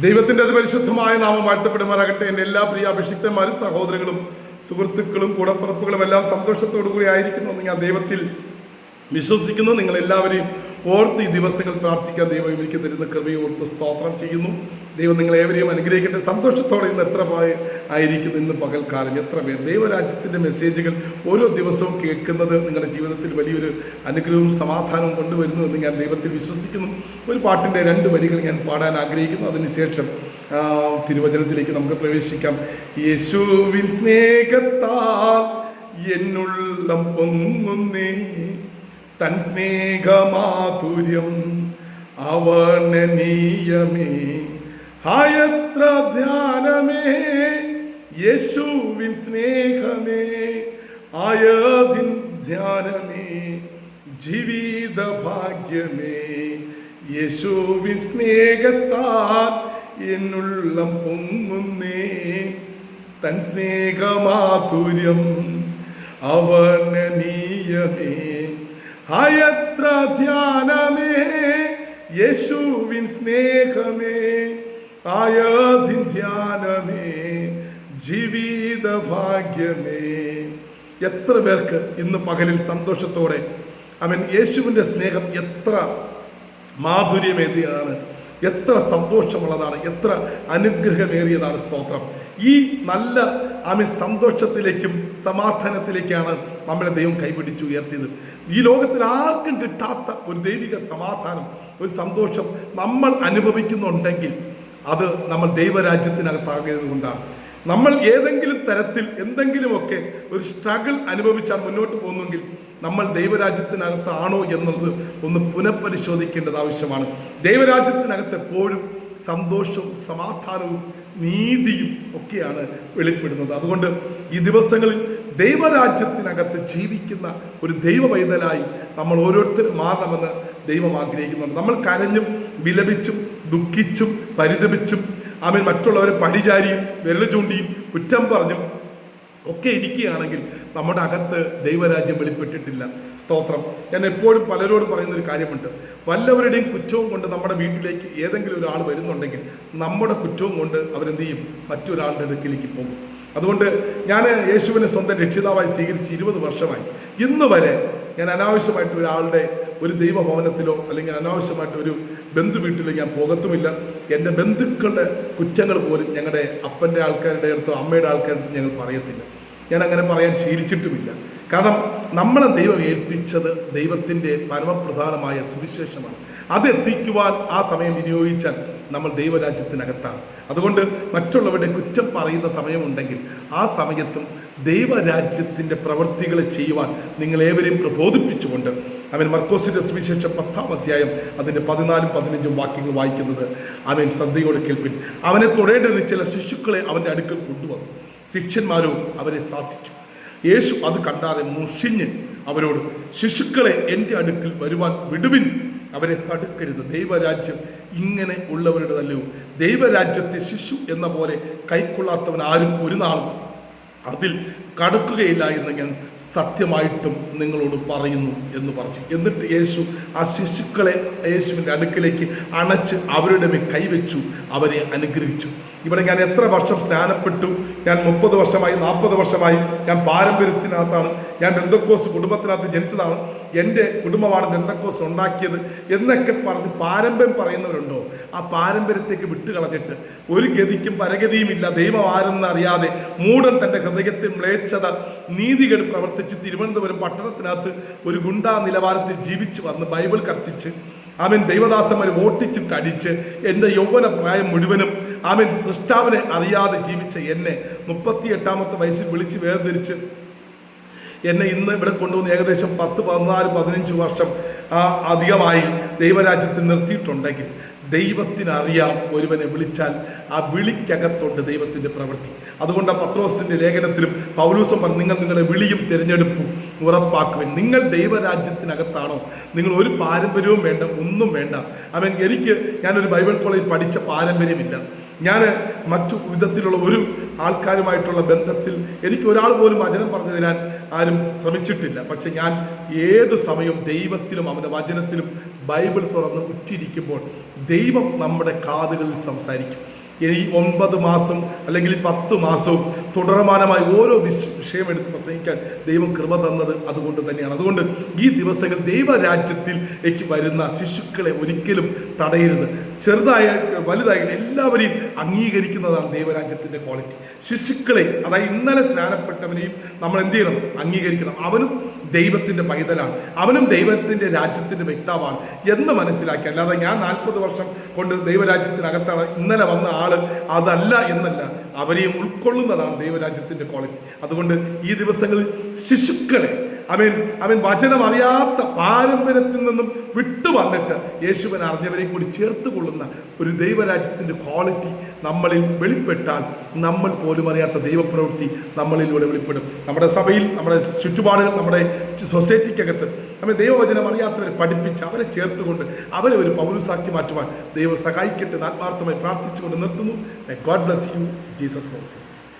ദൈവത്തിന്റെ അതിപരിശുദ്ധമായ നാമം വാഴ്ത്തപ്പെടുമാറാകട്ടെ. എന്റെ എല്ലാ പ്രിയ അഭിഷിക്തന്മാരും സഹോദരങ്ങളും സുഹൃത്തുക്കളും കൂടപ്പിറപ്പുകളും എല്ലാം സന്തോഷത്തോടു കൂടി ആയിരിക്കുന്നു എന്ന് ഞാൻ ദൈവത്തിൽ വിശ്വസിക്കുന്നു. നിങ്ങൾ എല്ലാവരെയും ഓർത്ത് ഈ ദിവസങ്ങൾ പ്രാർത്ഥിക്കാൻ ദൈവം എനിക്ക് തരുന്ന കൃപയോർത്ത് സ്തോത്രം ചെയ്യുന്നു. ദൈവം നിങ്ങളെ ഏവരെയും അനുഗ്രഹിക്കട്ടെ. സന്തോഷത്തോടെ ഇന്ന് എത്ര ആയിരിക്കുന്നു ഇന്ന് പകൽക്കാലം എത്ര പേർ. ദൈവരാജ്യത്തിന്റെ മെസ്സേജുകൾ ഓരോ ദിവസവും കേൾക്കുന്നത് നിങ്ങളുടെ ജീവിതത്തിൽ വലിയൊരു അനുഗ്രഹവും സമാധാനവും കൊണ്ടുവരുന്നു എന്ന് ഞാൻ ദൈവത്തിൽ വിശ്വസിക്കുന്നു. ഒരു പാട്ടിന്റെ രണ്ട് വരികൾ ഞാൻ പാടാൻ ആഗ്രഹിക്കുന്നു. അതിനുശേഷം തിരുവചനത്തിലേക്ക് നമുക്ക് പ്രവേശിക്കാം. യേശുവിൻ സ്നേഹത്താൽ എന്നുള്ളം പൊങ്ങുന്നേ തൻ സ്നേഹമാധുര്യം അവർണനീയമേ ഹായത്ര ധ്യാനമേ യേശുവിൻ സ്നേഹമേ ആയതിൻ ധ്യാനമേ ജീവിത ഭാഗ്യമേ യേശുവിൻ സ്നേഹത്താൽ എന്നുള്ളം പൊങ്ങുന്നേ. തൻ സ്നേഹമാധുര്യം അവർണനീയമേ ഹായത്ര ധ്യാനമേ യേശുവിൻ സ്നേഹമേ. ധ്യാനമേ ജീവിത ഭാഗ്യമേ എത്ര പേർക്ക് ഇന്ന് പകലിൽ സന്തോഷത്തോടെ അവൻ യേശുവിന്റെ സ്നേഹം എത്ര മാധുര്യമേതിയാണ് എത്ര സന്തോഷമുള്ളതാണ് എത്ര അനുഗ്രഹമേറിയതാണ് സ്തോത്രം. ഈ നല്ല ആമീൻ സന്തോഷത്തിലേക്കും സമാധാനത്തിലേക്കാണ് നമ്മളെ ദൈവം കൈപിടിച്ച് ഉയർത്തിയത്. ഈ ലോകത്തിൽ ആർക്കും കിട്ടാത്ത ഒരു ദൈവിക സമാധാനം ഒരു സന്തോഷം നമ്മൾ അനുഭവിക്കുന്നുണ്ടെങ്കിൽ അത് നമ്മൾ ദൈവരാജ്യത്തിനകത്താകിയത് കൊണ്ടാണ്. നമ്മൾ ഏതെങ്കിലും തരത്തിൽ എന്തെങ്കിലുമൊക്കെ ഒരു സ്ട്രഗിൾ അനുഭവിച്ചാൽ മുന്നോട്ട് പോകുന്നെങ്കിൽ നമ്മൾ ദൈവരാജ്യത്തിനകത്താണോ എന്നുള്ളത് ഒന്ന് പുനഃപരിശോധിക്കേണ്ടത് ആവശ്യമാണ്. ദൈവരാജ്യത്തിനകത്ത് എപ്പോഴും സന്തോഷവും സമാധാനവും നീതിയും ഒക്കെയാണ് വെളിപ്പെടുന്നത്. അതുകൊണ്ട് ഈ ദിവസങ്ങളിൽ ദൈവരാജ്യത്തിനകത്ത് ജീവിക്കുന്ന ഒരു ദൈവ നമ്മൾ ഓരോരുത്തരും മാറണമെന്ന് ദൈവം ആഗ്രഹിക്കുന്നുണ്ട്. നമ്മൾ കരഞ്ഞും വിലപിച്ചും ദുഃഖിച്ചും പരിതപിച്ചും അവൻ മറ്റുള്ളവരെ പടിചാരിയും വിരൽ ചൂണ്ടിയും കുറ്റം പറഞ്ഞും ഒക്കെ ഇരിക്കുകയാണെങ്കിൽ നമ്മുടെ അകത്ത് ദൈവരാജ്യം വെളിപ്പെട്ടിട്ടില്ല. സ്തോത്രം. ഞാൻ എപ്പോഴും പലരോടും പറയുന്ന ഒരു കാര്യമുണ്ട്. വല്ലവരുടെയും കുറ്റവും കൊണ്ട് നമ്മുടെ വീട്ടിലേക്ക് ഏതെങ്കിലും ഒരാൾ വരുന്നുണ്ടെങ്കിൽ നമ്മുടെ കുറ്റവും കൊണ്ട് അവരെന്ത് ചെയ്യും? മറ്റൊരാളുടെ അടുക്കിലേക്ക് പോകും. അതുകൊണ്ട് ഞാൻ യേശുവിനെ സ്വന്തം രക്ഷിതാവായി സ്വീകരിച്ച് ഇരുപത് വർഷമായി. ഇന്ന് വരെ ഞാൻ അനാവശ്യമായിട്ട് ഒരാളുടെ ഒരു ദൈവഭവനത്തിലോ അല്ലെങ്കിൽ അനാവശ്യമായിട്ട് ഒരു ബന്ധു വീട്ടിലോ ഞാൻ പോകത്തുമില്ല. എന്റെ ബന്ധുക്കളുടെ കുറ്റങ്ങൾ പോലും ഞങ്ങളുടെ അപ്പന്റെ ആൾക്കാരുടെ അടുത്തോ അമ്മയുടെ ആൾക്കാരുടെ അടുത്ത് ഞങ്ങൾ പറയത്തില്ല. ഞാൻ അങ്ങനെ പറയാൻ ശീലിച്ചിട്ടുമില്ല. കാരണം നമ്മളെ ദൈവം ഏൽപ്പിച്ചത് ദൈവത്തിന്റെ പരമപ്രധാനമായ സുവിശേഷമാണ്. അതെത്തിക്കുവാൻ ആ സമയം വിനിയോഗിച്ചാൽ നമ്മൾ ദൈവരാജ്യത്തിനകത്താണ്. അതുകൊണ്ട് മറ്റുള്ളവരുടെ കുറ്റം പറയുന്ന സമയമുണ്ടെങ്കിൽ ആ സമയത്തും ദൈവരാജ്യത്തിന്റെ പ്രവൃത്തികളെ ചെയ്യുവാൻ നിങ്ങളേവരെയും പ്രബോധിപ്പിച്ചുകൊണ്ട് അവൻ മർക്കോസിന്റെ സുവിശേഷം പത്താം അധ്യായം അതിന്റെ പതിനാലും പതിനഞ്ചും വാക്യങ്ങൾ വായിക്കുന്നത്. അവൻ ശ്രദ്ധയോടെ കേൾപ്പിൻ അവനെ തൊടേണ്ടത് ചില ശിശുക്കളെ അവന്റെ അടുക്കൽ കൊണ്ടുവന്നു. ശിഷ്യന്മാരോ അവരെ ശാസിച്ചു. യേശു അത് കണ്ടാതെ മുഷിഞ്ഞ് അവരോട് ശിശുക്കളെ എന്റെ അടുക്കൽ വരുവാൻ വിടുവിൻ. അവരെ തടുക്കരുത്. ദൈവരാജ്യം ഇങ്ങനെ ഉള്ളവരുടെതല്ലോ ദൈവരാജ്യത്തെ ശിശു എന്ന പോലെ കൈക്കൊള്ളാത്തവൻ ആരും ഒരു നാളും അതിൽ കടക്കുകയില്ല എന്ന് ഞാൻ സത്യമായിട്ടും നിങ്ങളോട് പറയുന്നു എന്ന് പറഞ്ഞു. എന്നിട്ട് യേശു ആ ശിശുക്കളെ യേശുവിന്റെ അടുക്കിലേക്ക് അണച്ച് അവരുടെ മേൽ കൈവച്ചു അവരെ അനുഗ്രഹിച്ചു. ഇവിടെ ഞാൻ എത്ര വർഷം സ്നാനപ്പെട്ടു ഞാൻ മുപ്പത് വർഷമായി നാൽപ്പത് വർഷമായി ഞാൻ പാരമ്പര്യത്തിനകത്താണ് ഞാൻ ബന്ധക്കോസ് കുടുംബത്തിനകത്ത് ജനിച്ചതാണ് എന്റെ കുടുംബമാണ് ബന്ധക്കോസ് ഉണ്ടാക്കിയത് എന്നൊക്കെ പറഞ്ഞ് പാരമ്പര്യം പറയുന്നവരുണ്ടോ? ആ പാരമ്പര്യത്തേക്ക് വിട്ടുകളഞ്ഞിട്ട് ഒരു ഗതിക്കും പരഗതിയുമില്ല ദൈവം ആരെന്ന് അറിയാതെ മൂടൻ തന്റെ ഹൃദയത്തിൽ മ്ലേച്ഛത നീതികേട് പ്രവർത്തിച്ച് തിരുവനന്തപുരം പട്ടണത്തിനകത്ത് ഒരു ഗുണ്ടാ നിലവാരത്തിൽ ജീവിച്ചു വന്ന് ബൈബിൾ കത്തിച്ച് അവൻ ദൈവദാസന്മാർ ഓട്ടിച്ചിട്ട് അടിച്ച് എന്റെ യൗവന പ്രായം മുഴുവനും അവൻ സൃഷ്ടാവിനെ അറിയാതെ ജീവിച്ച എന്നെ മുപ്പത്തി എട്ടാമത്തെ വയസ്സിൽ വിളിച്ച് വേർതിരിച്ച് എന്നെ ഇന്ന് ഇവിടെ കൊണ്ടുവന്ന് ഏകദേശം പത്ത് പതിനാല് പതിനഞ്ച് വർഷം അധികമായി ദൈവരാജ്യത്തിൽ നിർത്തിയിട്ടുണ്ടെങ്കിൽ ദൈവത്തിനറിയാം ഒരുവനെ വിളിച്ചാൽ. ആ വിളിക്കകത്തുണ്ട് ദൈവത്തിന്റെ പ്രവൃത്തി. അതുകൊണ്ട് പത്രോസിന്റെ ലേഖനത്തിലും പൗലൂസം പറഞ്ഞു നിങ്ങൾ നിങ്ങളുടെ വിളിയും തിരഞ്ഞെടുപ്പും ഉറപ്പാക്കുവാൻ. നിങ്ങൾ ദൈവരാജ്യത്തിനകത്താണോ? നിങ്ങൾ ഒരു പാരമ്പര്യവും വേണ്ട ഒന്നും വേണ്ട. അവൻ എനിക്ക് ഞാനൊരു ബൈബിൾ കോളേജിൽ പഠിച്ച പാരമ്പര്യമില്ല. ഞാൻ മറ്റു വിധത്തിലുള്ള ഒരു ആൾക്കാരുമായിട്ടുള്ള ബന്ധത്തിൽ എനിക്ക് ഒരാൾ പോലും വചനം പറഞ്ഞു തരാൻ ആരും ശ്രമിച്ചിട്ടില്ല. പക്ഷെ ഞാൻ ഏത് സമയവും ദൈവത്തിലും അവന്റെ വചനത്തിലും ബൈബിൾ തുറന്ന് ഉറ്റിരിക്കുമ്പോൾ ദൈവം നമ്മുടെ കാതുകളിൽ സംസാരിക്കും. ഈ ഒമ്പത് മാസം അല്ലെങ്കിൽ പത്ത് മാസവും തുടർമാനമായി ഓരോ വിഷ വിഷയം എടുത്ത് പ്രസംഗിക്കാൻ ദൈവം കൃപ തന്നത് അതുകൊണ്ട് തന്നെയാണ്. അതുകൊണ്ട് ഈ ദിവസങ്ങൾ ദൈവരാജ്യത്തിലേക്ക് വരുന്ന ശിശുക്കളെ ഒരിക്കലും തടയരുത്. ചെറുതായ വലുതായ എല്ലാവരെയും അംഗീകരിക്കുന്നതാണ് ദൈവരാജ്യത്തിന്റെ ക്വാളിറ്റി ശിശുക്കളെ അതായത് ഇന്നലെ സ്നാനപ്പെട്ടവനെയും നമ്മൾ എന്ത് ചെയ്യണം? അംഗീകരിക്കണം. അവനും ദൈവത്തിന്റെ പൈതലാണ്. അവനും ദൈവത്തിന്റെ രാജ്യത്തിന്റെ വ്യക്താവാണ് എന്ന് മനസ്സിലാക്കി. അല്ലാതെ ഞാൻ നാൽപ്പത് വർഷം കൊണ്ട് ദൈവരാജ്യത്തിനകത്താണ് ഇന്നലെ വന്ന ആൾ അതല്ല എന്നല്ല. അവരെയും ഉൾക്കൊള്ളുന്നതാണ് ദൈവരാജ്യത്തിന്റെ ക്വാളിറ്റി അതുകൊണ്ട് ഈ ദിവസങ്ങളിൽ ശിശുക്കളെ അവൻ അവൻ വചനം അറിയാത്ത പാരമ്പര്യത്തിൽ നിന്നും വിട്ടു വന്നിട്ട് യേശുവൻ അറിഞ്ഞവരെ കൂടി ചേർത്ത് കൊള്ളുന്ന ഒരു ദൈവരാജ്യത്തിന്റെ ക്വാളിറ്റി നമ്മളിൽ വെളിപ്പെട്ടാൽ നമ്മൾ പോലും അറിയാത്ത ദൈവപ്രവൃത്തി നമ്മളിലൂടെ വെളിപ്പെടും. നമ്മുടെ സഭയിൽ നമ്മുടെ ചുറ്റുപാടുകൾ നമ്മുടെ സൊസൈറ്റിക്കകത്ത് നമ്മെ ദൈവവചനം അറിയാത്തവരെ പഠിപ്പിച്ച് അവരെ ചേർത്തുകൊണ്ട് അവരെ ഒരു പൗരസാക്കി മാറ്റുവാൻ ദൈവം സഹായിക്കട്ടെ ആത്മാർത്ഥമായി പ്രാർത്ഥിച്ചുകൊണ്ട് നിർത്തുന്നു. God bless you Jesus